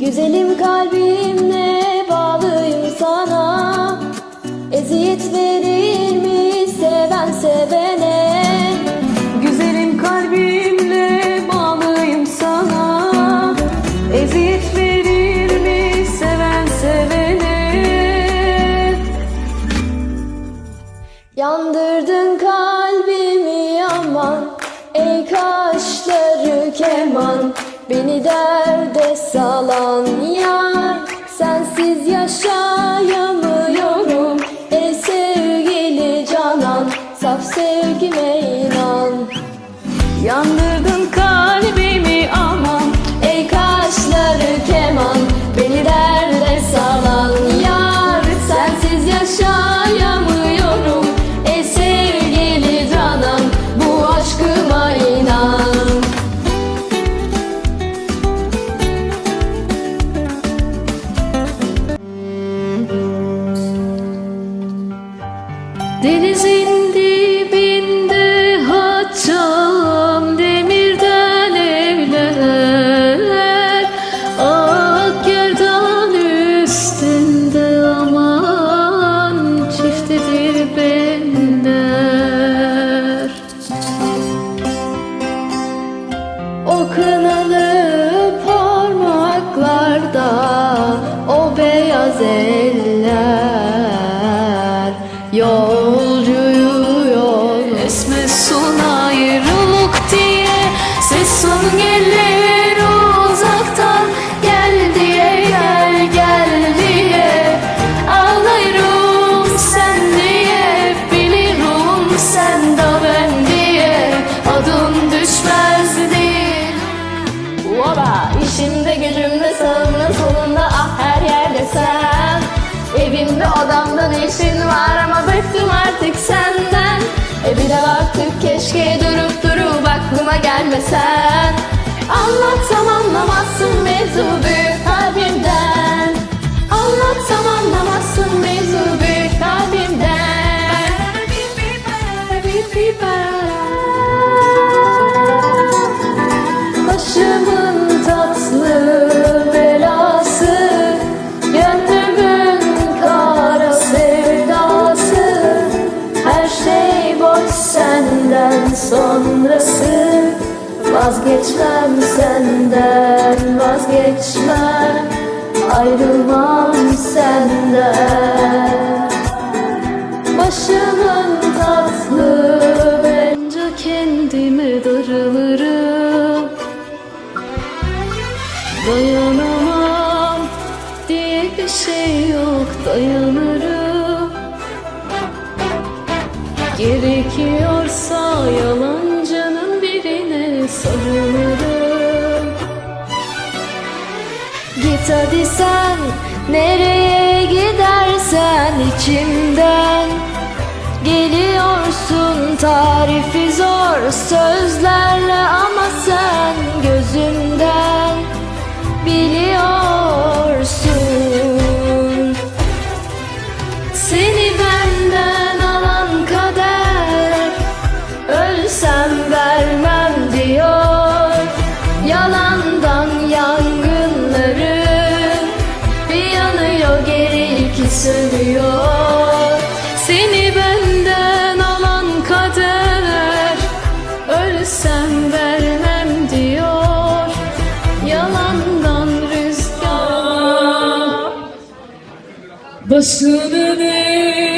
Güzelim kalbimle bağlıyım sana. Eziyet verir mi seven sevene? Güzelim kalbimle bağlıyım sana. Eziyet verir mi seven sevene? Yandırdın kalbimi aman. Ey kaşları keman Beni derde salan yar Sensiz yaşayamıyorum. Ey sevgili canan Saf sevgime inan. Yandırdın kalbimi esmesun ayrılık diye. Ses son gelir uzaktan. Gel diye gel gel diye. Ağlarım sen diye. Bilirim sen de ben diye. Adım düşmez değil. Oba işimde gücümde sağımda solunda ah her yerde sen. Evimde odamda ne işin var ama bıktım artık senden keşke durup durup aklıma gelmesen. Anlatsam anlamazsın mevzu büyük kalbimden. Anlatsam anlamazsın mevzu Vazgeçmem senden vazgeçmem. Ayrılmam senden. Başımın tatlı bence kendime darılırım. Dayanamam diye bir şey yok dayanırım. Gerekiyorsa yalancının hadi sen nereye gidersen içimden Geliyorsun. Tarifi zor sözlerle ama sen gözümden iki sönüyor. Seni benden alan kader Ölsem vermem diyor. Yalandan rüzgar. Başının eğilmesin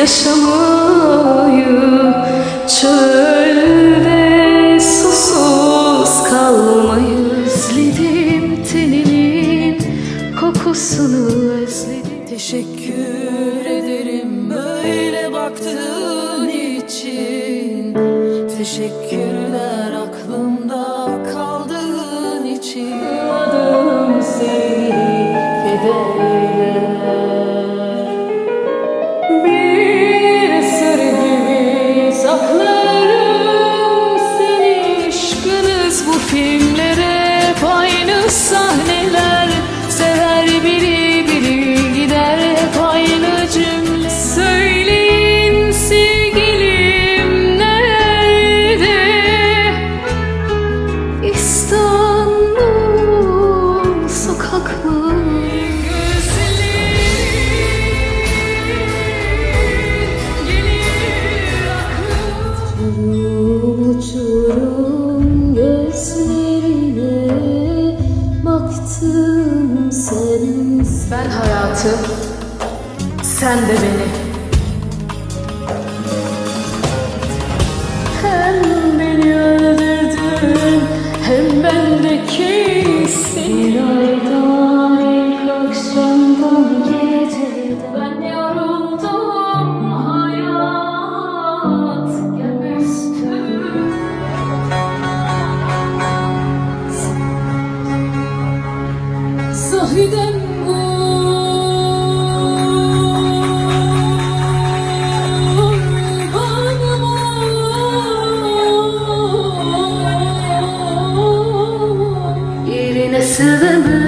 yaşamayı Çölde susuz kalmayı Özledim teninin kokusunu özledim. Teşekkür ederim böyle baktığın için. Teşekkürler aklımda kaldığın için. Adım seni kederler Ben hayatım, sen de beni Sahiden Yerine sevemem